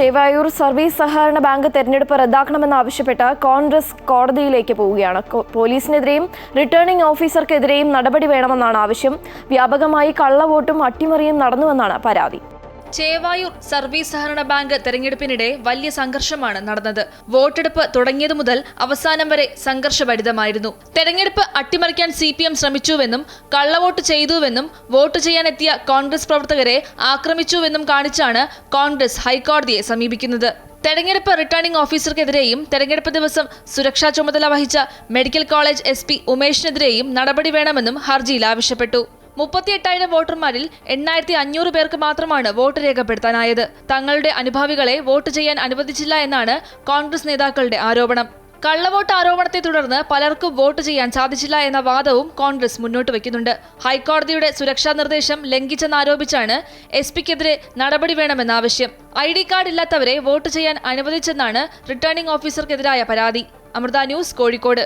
Chevayur service സഹകരണ bank തെരഞ്ഞെടുപ്പ് റദ്ദാക്കണമെന്നാവശ്യപ്പെട്ട് കോൺഗ്രസ് കോടതിയിലേക്ക് പോവുകയാണ്. പോലീസിനെതിരെയും റിട്ടേണിംഗ് ഓഫീസർക്കെതിരെയും നടപടി വേണമെന്നാണ് ആവശ്യം. വ്യാപകമായി കള്ളവോട്ടും അട്ടിമറിയും നടന്നുവെന്നാണ് പരാതി. ചേവായൂർ സർവീസ് സഹകരണ ബാങ്ക് തെരഞ്ഞെടുപ്പിനിടെ വലിയ സംഘർഷമാണ് നടന്നത്. വോട്ടെടുപ്പ് തുടങ്ങിയതു മുതൽ അവസാനം വരെ സംഘർഷഭരിതമായിരുന്നു. തെരഞ്ഞെടുപ്പ് അട്ടിമറിക്കാൻ സി പി എം ശ്രമിച്ചുവെന്നും കള്ളവോട്ട് ചെയ്തുവെന്നും വോട്ട് ചെയ്യാനെത്തിയ കോൺഗ്രസ് പ്രവർത്തകരെ ആക്രമിച്ചുവെന്നും കാണിച്ചാണ് കോൺഗ്രസ് ഹൈക്കോടതിയെ സമീപിക്കുന്നത്. തെരഞ്ഞെടുപ്പ് റിട്ടേണിംഗ് ഓഫീസർക്കെതിരെയും തെരഞ്ഞെടുപ്പ് ദിവസം സുരക്ഷാ ചുമതല വഹിച്ച മെഡിക്കൽ കോളേജ് എസ് പി ഉമേഷിനെതിരെയും നടപടി വേണമെന്നും ഹർജിയിൽ ആവശ്യപ്പെട്ടു. മുപ്പത്തിയെട്ടായിരം വോട്ടർമാരിൽ എണ്ണായിരത്തി അഞ്ഞൂറ് പേർക്ക് മാത്രമാണ് വോട്ട് രേഖപ്പെടുത്താനായത്. തങ്ങളുടെ അനുഭാവികളെ വോട്ട് ചെയ്യാൻ അനുവദിച്ചില്ല എന്നാണ് കോൺഗ്രസ് നേതാക്കളുടെ ആരോപണം. കള്ളവോട്ട് ആരോപണത്തെ തുടർന്ന് പലർക്കും വോട്ട് ചെയ്യാൻ സാധിച്ചില്ല എന്ന വാദവും കോൺഗ്രസ് മുന്നോട്ട് വയ്ക്കുന്നുണ്ട്. ഹൈക്കോടതിയുടെ സുരക്ഷാ നിർദ്ദേശം ലംഘിച്ചെന്നാരോപിച്ചാണ് എസ് പിക്കെതിരെ നടപടി വേണമെന്ന ആവശ്യം. ഐ ഡി കാർഡ് ഇല്ലാത്തവരെ വോട്ട് ചെയ്യാൻ അനുവദിച്ചെന്നാണ് റിട്ടേണിംഗ് ഓഫീസർക്കെതിരായ പരാതി. അമൃത ന്യൂസ് കോഴിക്കോട്.